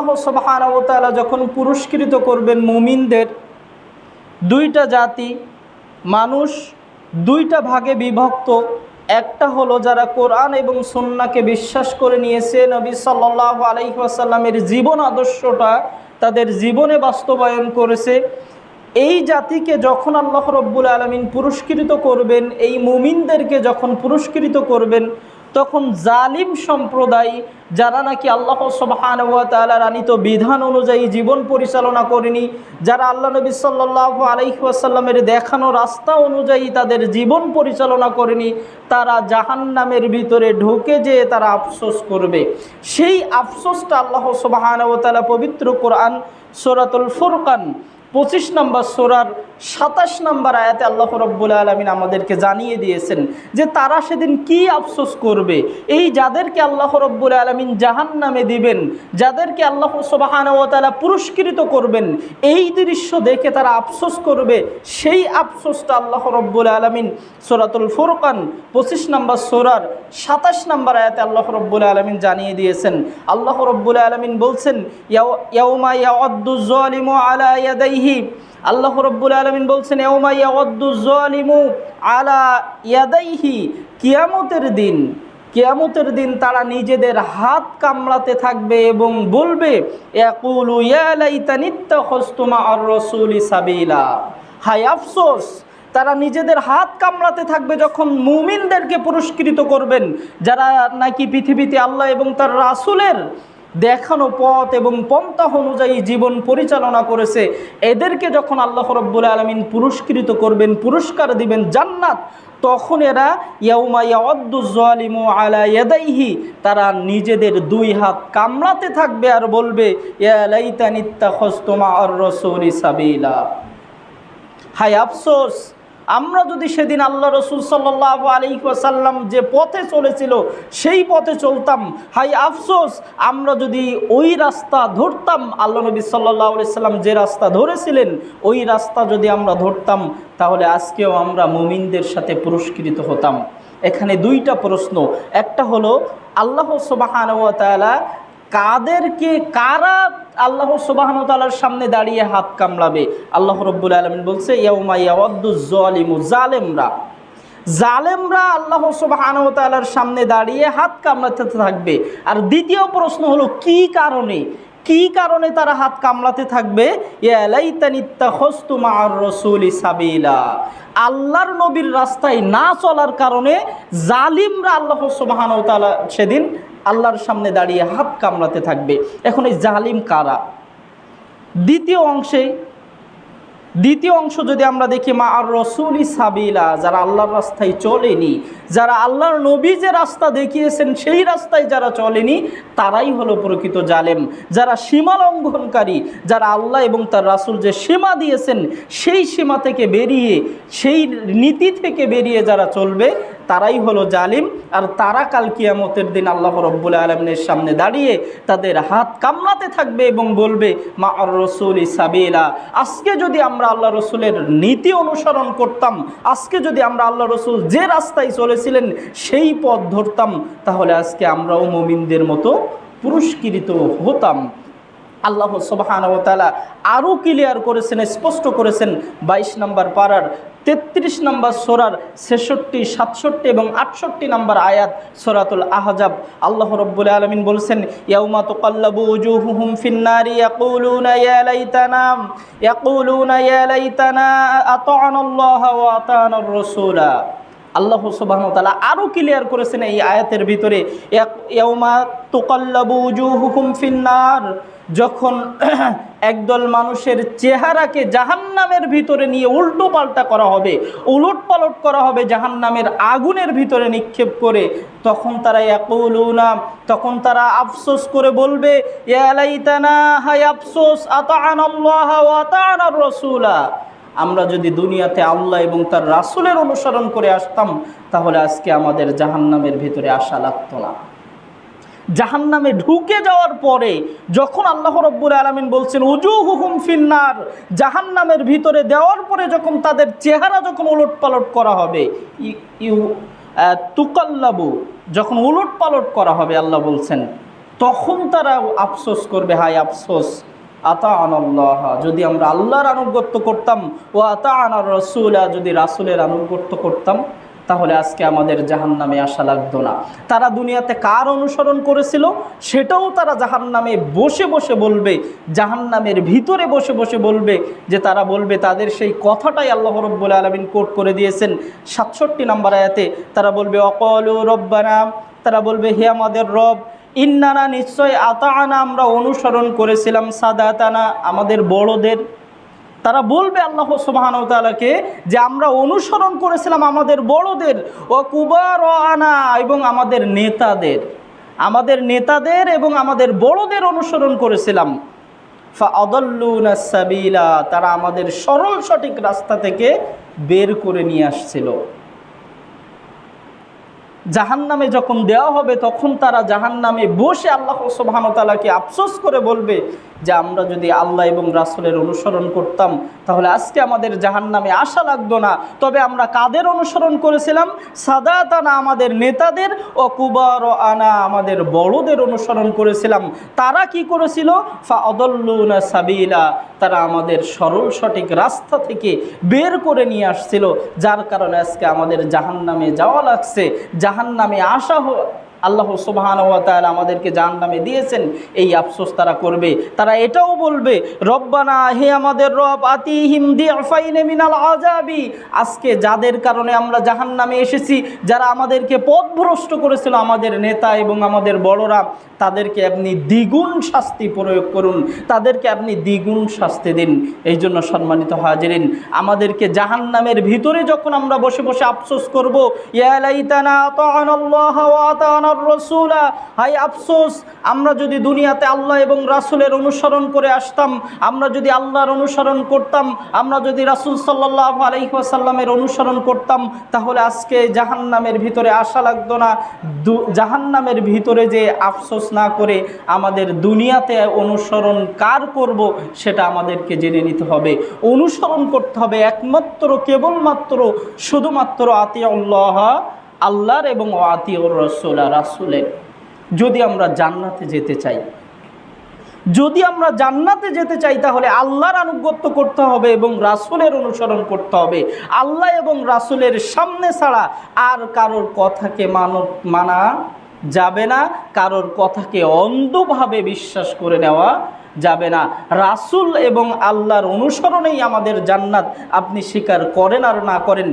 আল্লাহ যখন পুরস্কৃত করবেন মুমিনদের, দুইটা জাতি, মানুষ দুইটা ভাগে বিভক্ত। একটা হলো যারা কোরআন এবং সুন্নাকে বিশ্বাস করে নিয়েছে, নবী সাল্লাল্লাহু আলাইহি ওয়াসাল্লামের জীবন আদর্শটা তাদের জীবনে বাস্তবায়ন করেছে। এই জাতিকে যখন আল্লাহ রব্বুল আলমিন পুরস্কৃত করবেন, এই মুমিনদেরকে যখন পুরস্কৃত করবেন তখন জালিম সম্প্রদায়, যারা নাকি আল্লাহ সবহান আনিত বিধান অনুযায়ী জীবন পরিচালনা করেনি, যারা আল্লাহ নবী সাল্লাল্লাহু আলাইহি ওয়াসাল্লামের দেখানো রাস্তা অনুযায়ী তাদের জীবন পরিচালনা করেনি, তারা জাহান্নামের ভিতরে ঢুকে যেয়ে তারা আফসোস করবে। সেই আফসোসটা আল্লাহ সুবহান পবিত্র কোরআন সোরাতুল ফুরকান পঁচিশ নম্বর সোরার সাতাশ নম্বর আয়াতে আল্লাহ রব্বুল আলমিন আমাদেরকে জানিয়ে দিয়েছেন যে তারা সেদিন কি আফসোস করবে? এই যাদেরকে আল্লাহ রব্বুল আলমিন জাহান নামে দিবেন, যাদেরকে আল্লাহ সবাহান ও তালা পুরস্কৃত করবেন, এই দৃশ্য দেখে তারা আফসোস করবে। সেই আফসোসটা আল্লাহ রব্বুল আলমিন সোরাতুল ফুরকান পঁচিশ নম্বর সোরার সাতাশ নম্বর আয়াতে আল্লাহ রব্বুল আলমিন জানিয়ে দিয়েছেন। আল্লাহ রব্বুল আলমিন বলছেন ইয়াউমা ইয়াউদ্দু যালিমু আলা ইয়াদাইহি আল্লাহ রব্বুল আলমিন বলছেন আলা ইয়াদাইহি কিয়ামতের দিন কিয়ামতের দিন তারা নিজেদের হাত কামড়াতে থাকবে এবং বলবে হায় আফসোস, তারা নিজেদের হাত কামড়াতে থাকবে যখন মুমিনদেরকে পুরস্কৃত করবেন, যারা নাকি পৃথিবীতে আল্লাহ এবং তার রাসূলের দেখানো পথ এবং পন্থা অনুযায়ী জীবন পরিচালনা করেছে। এদেরকে যখন আল্লাহ রব্বুল আলমিন পুরস্কৃত করবেন, পুরস্কার দিবেন জান্নাত, তখন এরা ইয়াউমা ইয়াদ্দুজালিমু আলা ইয়াদাইহি, তারা নিজেদের দুই হাত কামড়াতে থাকবে আর বলবে, ইয়া খস্তমা আর রসুলি সাবিলা। হাই আফসোস! আমরা যদি সেদিন আল্লাহ রসুল সাল্লাহ আলিহাসাল্লাম যে পথে চলেছিল, সেই পথে চলতাম। হাই আফসোস, আমরা যদি ওই রাস্তা ধরতাম, আল্লাহ নবী সাল্লাহ সাল্লাম যে রাস্তা ধরেছিলেন, ওই রাস্তা যদি আমরা ধরতাম, তাহলে আজকেও আমরা মুমিনদের সাথে পুরস্কৃত হতাম। এখানে দুইটা প্রশ্ন। একটা হলো, আল্লাহ সুবাহান কাদেরকে, কারা আল্লাহ সুবাহন তালার সামনে দাঁড়িয়ে হাত কামড়াবে? আল্লাহ রব্বুল আলমিন বলছে জালেমরা। জালেমরা আল্লাহ সুবাহান তালার সামনে দাঁড়িয়ে হাত কামড়াতে থাকবে। আর দ্বিতীয় প্রশ্ন হলো, কি কারণে? কি কারণে তারা হাত কামড়াতে থাকবে? সাবিলা। আল্লাহর নবীর রাস্তায় না চলার কারণে জালিমরা আল্লাহ সুবাহান সেদিন আল্লাহর সামনে দাঁড়িয়ে হাত কামড়াতে থাকবে। এখন এই জালিম কারা? দ্বিতীয় অংশে, দ্বিতীয় অংশ যদি আমরা দেখি, মা আর রসুলি সাবিলা, যারা আল্লাহর রাস্তায় চলেনি, যারা আল্লাহর নবী যে রাস্তা দেখিয়েছেন, সেই রাস্তায় যারা চলেনি, তারাই হলো প্রকৃত জালেম। যারা সীমা লঙ্ঘনকারী, যারা আল্লাহ এবং তার রাসুল যে সীমা দিয়েছেন, সেই সীমা থেকে বেরিয়ে, সেই নীতি থেকে বেরিয়ে যারা চলবে তারাই হলো জালিম, আর তারা কাল কিয়ামতের দিন আল্লাহ রব্বুল আলমিনের সামনে দাঁড়িয়ে তাদের হাত কামড়াতে থাকবে এবং বলবে, মা আর রসুল সাবিলা। আজকে যদি আমরা আল্লাহ রসুলের নীতি অনুসরণ করতাম, আজকে যদি আমরা আল্লাহ রসুল যে রাস্তায় চলেছিলেন সেই পথ ধরতাম, তাহলে আজকে আমরাও মমিনদের মতো পুরস্কৃত হতাম। আল্লাহ সুবাহানতালা আরও ক্লিয়ার করেছেন, স্পষ্ট করেছেন বাইশ নম্বর পাড়ার তেত্রিশ নম্বর সোরার ছেষট্টি, সাতষট্টি এবং আটষট্টি নম্বর আয়াত সোরাতুল আহজাব। আল্লাহ রব্বুল আলমিন বলছেন, ইয়াউমা ইয়া ইয়া আল্লাহ সুবহানাহু ওয়া তাআলা আরও ক্লিয়ার করেছেন এই আয়াতের ভিতরে ফিন্নার, যখন একদল মানুষের চেহারাকে জাহান্নামের ভিতরে নিয়ে উল্টো পাল্টা করা হবে উলট পালট করা হবে জাহান্নামের আগুনের ভিতরে নিক্ষেপ করে, তখন তারা ইয়াকুলুনা, তখন তারা আফসোস করে বলবে ইয়ালাইতানা হাই আফসোস আতা'নাল্লাহ ওয়া আতা'নার রাসূলা। আমরা যদি দুনিয়াতে আল্লাহ এবং তার রাসুলের অনুসরণ করে আসতাম, তাহলে আজকে আমাদের জাহান্নামের ভিতরে আসা লাগতো না। জাহান্নামে ঢুকে যাওয়ার পরে যখন আল্লাহ রব্বুল আলমিন বলছেন উজু হুকুম ফিন্নার জাহান্নামের ভিতরে দেওয়ার পরে যখন তাদের চেহারা যখন উলট পালট করা হবে ইউ তুকাল্লাবু, যখন উলট পালট করা হবে, আল্লাহ বলছেন, তখন তারা আফসোস করবে, হায় আফসোস আতা আনাল্লাহ যদি আমরা আল্লাহর আনুগত্য করতাম, ও আতা আনার রসুলা, যদি রাসুলের আনুগত্য করতাম, তাহলে আজকে আমাদের জাহান নামে আসা লাগতো না। তারা দুনিয়াতে কার অনুসরণ করেছিল? সেটাও তারা জাহান নামে বসে বসে বলবে জাহান নামের ভিতরে বসে বসে বলবে, যে তারা বলবে, তাদের সেই কথাটাই আল্লাহ রব্বুল আলমিন কোট করে দিয়েছেন। সাতষট্টি নাম্বার আয়াতে তারা বলবে, অকল রব্বানা, তারা বলবে, হে আমাদের রব ইন্নানা নিশ্চয় আতানা আমরা অনুসরণ করেছিলাম সাদাতানা আমাদের বড়দের। তারা বলবে আল্লাহ সুবাহানতালাকে যে আমরা অনুসরণ করেছিলাম আমাদের বড়দের। ও কুবার আনা এবং আমাদের নেতাদের। আমাদের নেতাদের এবং আমাদের বড়দের অনুসরণ করেছিলাম। ফা সাবিলা, তারা আমাদের সরল সঠিক রাস্তা থেকে বের করে নিয়ে আসছিল। জাহান নামে যখন দেওয়া হবে, তখন তারা জাহান নামে বসে আল্লাহ সুবাহানতালাকে আফসোস করে বলবে যে আমরা যদি আল্লাহ এবং রাসুলের অনুসরণ করতাম, তাহলে আজকে আমাদের জাহান নামে আসা লাগতো না। তবে আমরা কাদের অনুসরণ করেছিলাম? সাদাতানা আমাদের নেতাদের ও কুবার ও আনা আমাদের বড়দের অনুসরণ করেছিলাম। তারা কি করেছিল? ফা অদল্লুনা সাবিলা। তারা আমাদের সরল সঠিক রাস্তা থেকে বের করে নিয়ে আসছিল, যার কারণে আজকে আমাদের জাহান নামে যাওয়া লাগছে। জাহান নামে আসা আল্লাহ সুবাহান আমাদেরকে জাহান নামে দিয়েছেন, এই আফসোস তারা করবে। তারা এটাও বলবে, রব্বানা, হে আমাদের রব আতি আফাইনে মিনাল আজাবি আজকে যাদের কারণে আমরা জাহান নামে এসেছি, যারা আমাদেরকে পথভ্রষ্ট করেছিল, আমাদের নেতা এবং আমাদের বড়রা, তাদেরকে আপনি দ্বিগুণ শাস্তি প্রয়োগ করুন। তাদেরকে আপনি দ্বিগুণ শাস্তি দিন। এই জন্য সম্মানিত হাজিরিন, আমাদেরকে জাহান নামের ভিতরে যখন আমরা বসে বসে আফসোস করব রাসূলা, হাই আফসোস, আমরা যদি দুনিয়াতে আল্লাহ এবং রাসূলের অনুসরণ করে আসতাম, আমরা যদি আল্লাহর অনুসরণ করতাম, আমরা যদি রাসূল সাল্লাল্লাহু আলাইহি ওয়াসাল্লামের অনুসরণ করতাম, তাহলে আজকে জাহান্নামের ভিতরে আসা লাগতো না। জাহান্নামের ভিতরে যে আফসোস না করে আমাদের দুনিয়াতে অনুসরণ কার করব, সেটা আমাদেরকে জেনে নিতে হবে। অনুসরণ করতে হবে একমাত্র, কেবলমাত্র, শুধুমাত্র আতিউল্লাহ আল্লাহর এবং আতিউর রসুলা রাসুলের। যদি আমরা জান্নাতে যেতে চাই। যদি আমরা জান্নাতে যেতে চাই, তাহলে আল্লাহর আনুগত্য করতে হবে এবং রাসুলের অনুসরণ করতে হবে। আল্লাহ এবং রাসুলের সামনে ছাড়া আর কারোর কথাকে মানব মানা যাবে না, কারোর কথাকে অন্ধভাবে বিশ্বাস করে নেওয়া যাবে না। রাসুল এবং আল্লাহর অনুসরণেই আমাদের জান্নাত আপনি স্বীকার করেন আর না করেন।